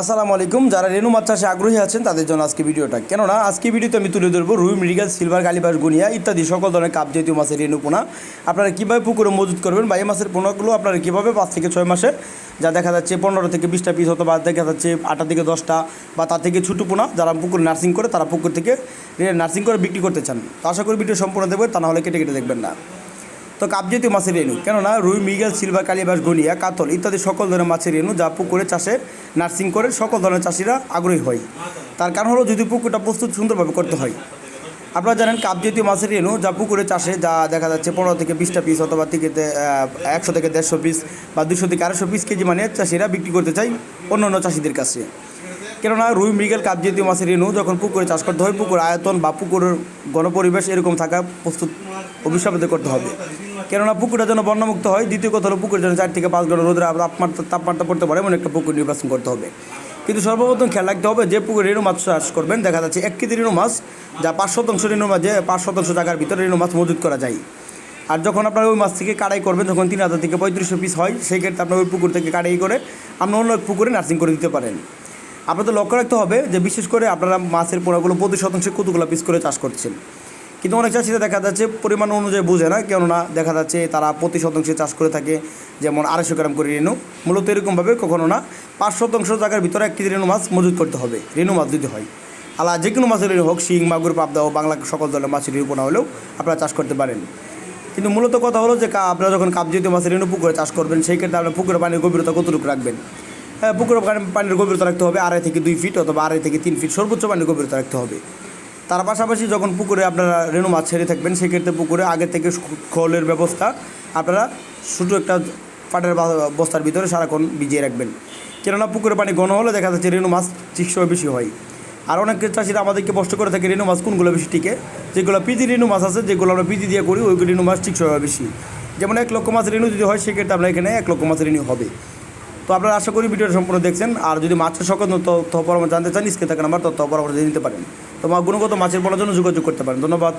আসসালামু আলাইকুম। যারা রেণু মাছ চাষে আগ্রহী আছেন, তাদের জন্য আজকে ভিডিওটা। কেননা, আজকে ভিডিওতে আমি তুলে ধরবো রুই, মৃগাল, সিলভার কালিবাস গুনিয়া ইত্যাদি সকল ধরনের কাপ জাতীয় মাছের রেণু পোনা। আপনারা কীভাবে পুকুরে মজুত করবেন বা এই মাছের পোনাগুলো আপনারা কীভাবে পাঁচ থেকে ছয় মাসে, যা দেখা যাচ্ছে পনেরো থেকে বিশটা পিস হতো বা দেখা যাচ্ছে আটটা থেকে দশটা বা তার থেকে ছোটো পোনা যারা পুকুরে নার্সিং করে, তারা পুকুর থেকে নার্সিং করে বিক্রি করতে চান। আশা করি ভিডিও সম্পূর্ণ দেখবেন, তা নাহলে কেটে কেটে দেখবেন না। তো কাপ জাতীয় মাছের রেণু, কেননা রুই, মৃগেল, সিলভার, কালিবাস গনিয়া কাতল ইত্যাদি সকল ধরনের মাছের রেণু যা পুকুরে চাষে, নার্সিং করে সকল ধরনের চাষিরা আগ্রহী হয়। তার কারণ হলো যদি পুকুরটা প্রস্তুত সুন্দরভাবে করতে হয়। আপনারা জানেন কাপ জাতীয় মাছের রেণু যা পুকুরে চাষে যা দেখা যাচ্ছে পনেরো থেকে বিশটা পিস অথবা থেকে একশো থেকে দেড়শো পিস বা দুশো থেকে আড়াইশো পিস কেজি মানে চাষিরা বিক্রি করতে চাই অন্য অন্য চাষিদের কাছে। কেননা রুই মৃগেল কাপ জাতীয় মাছের রেণু যখন পুকুরে চাষ করতে হয়, পুকুর আয়তন বা পুকুরের গণপরিবেশ এরকম থাকা প্রস্তুত অভিশাপিত করতে হবে। কেননা পুকুরটা যেন বন্যমুক্ত হয়, দ্বিতীয় কথা হলো পুকুর যেন চার থেকে পাঁচ ঘণ্টা রোদের তাপমাত্রা তাপমাত্রা পড়তে পারে, এমন একটা পুকুর নির্বাচন করতে হবে। কিন্তু সর্বপ্রথম খেয়াল রাখতে হবে যে পুকুরে রেণু মাছ চাষ করবেন, দেখা যাচ্ছে এক কেজি রেণু মাছ যা পাঁচ শতাংশ রেণু মাছ পাঁচ শতাংশ জায়গার ভিতরে রেণু মাছ মজুত করা যায়। আর যখন আপনারা ওই মাছ থেকে কাড়াই করবেন, যখন তিন হাজার থেকে পঁয়ত্রিশশো পিস হয়, সেই ক্ষেত্রে আপনার ওই পুকুর থেকে কাড়াই করে আপনি অন্য পুকুরে নার্সিং করে দিতে পারেন। আপনাদের লক্ষ্য রাখতে হবে যে বিশেষ করে আপনারা মাছের পোনাগুলো প্রতি শতাংশে কতগুলো পিস করে চাষ করছেন। কিন্তু অনেক চাষিরা দেখা যাচ্ছে পরিমাণ অনুযায়ী বোঝে না, কেননা দেখা যাচ্ছে তারা প্রতি শতাংশে চাষ করে থাকে যেমন আড়াইশো গ্রাম করে রেণু। মূলত এরকমভাবে কখনো না, পাঁচ শতাংশ জায়গার ভিতরে এক কেজি রেণু মাছ মজুত করতে হবে, রেণু মাছ দিতে হয়। আলা যে কোনো মাছের হোক, শিং, মাগুর, পাবদা হোক বাংলা সকল ধরনের মাছের রেণু পোনা হলেও আপনারা চাষ করতে পারেন। কিন্তু মূলত কথা হলো যে আপনারা যখন কাপ মাছের রেণু পুকুরে চাষ করবেন, সেই ক্ষেত্রে আপনার পুকুরের পানির গভীরতা কতটুকু রাখবেন? হ্যাঁ পুকুরে পানি- পানির গভীরতা রাখতে হবে, আড়াই থেকে দুই ফিট অথবা আড়াই থেকে তিন ফিট সর্বোচ্চ পানির গভীরতা রাখতে হবে। তার পাশাপাশি যখন পুকুরে আপনারা রেণু মাছ ছেড়ে থাকবেন, সেক্ষেত্রে পুকুরে আগে থেকে খোলের ব্যবস্থা আপনারা ছোটো একটা পাটের বস্তার ভিতরে সারাক্ষণ ভিজিয়ে রাখবেন। কেননা পুকুরে পানি ঘন হলে দেখা যাচ্ছে রেণু মাছ চিকিৎসা বেশি হয়। আর অনেক চাষিরা আমাদেরকে কষ্ট করে থাকে রেণু মাছ কোনগুলো বেশি টিকে, যেগুলো পিজি রেণু মাছ আছে, যেগুলো আমরা পিজি দিয়ে করি, ওইগুলো রেণু মাছ চিকিৎসা বেশি। যেমন এক লক্ষ মাছ রেণু যদি হয়, সেক্ষেত্রে আপনার এখানে এক লক্ষ মাছ রেণু হবে। তো আপনারা আশা করি ভিডিওটা সম্পূর্ণ দেখছেন। আর যদি মাছের সকল তথ্য পরামর্শ জানতে চান, স্ক্রিনে থাকা নাম্বার তথ্য পরামর্শ দিয়ে নিতে পারেন। তো গুণগত মাছের বলার জন্য যোগাযোগ করতে পারেন। ধন্যবাদ।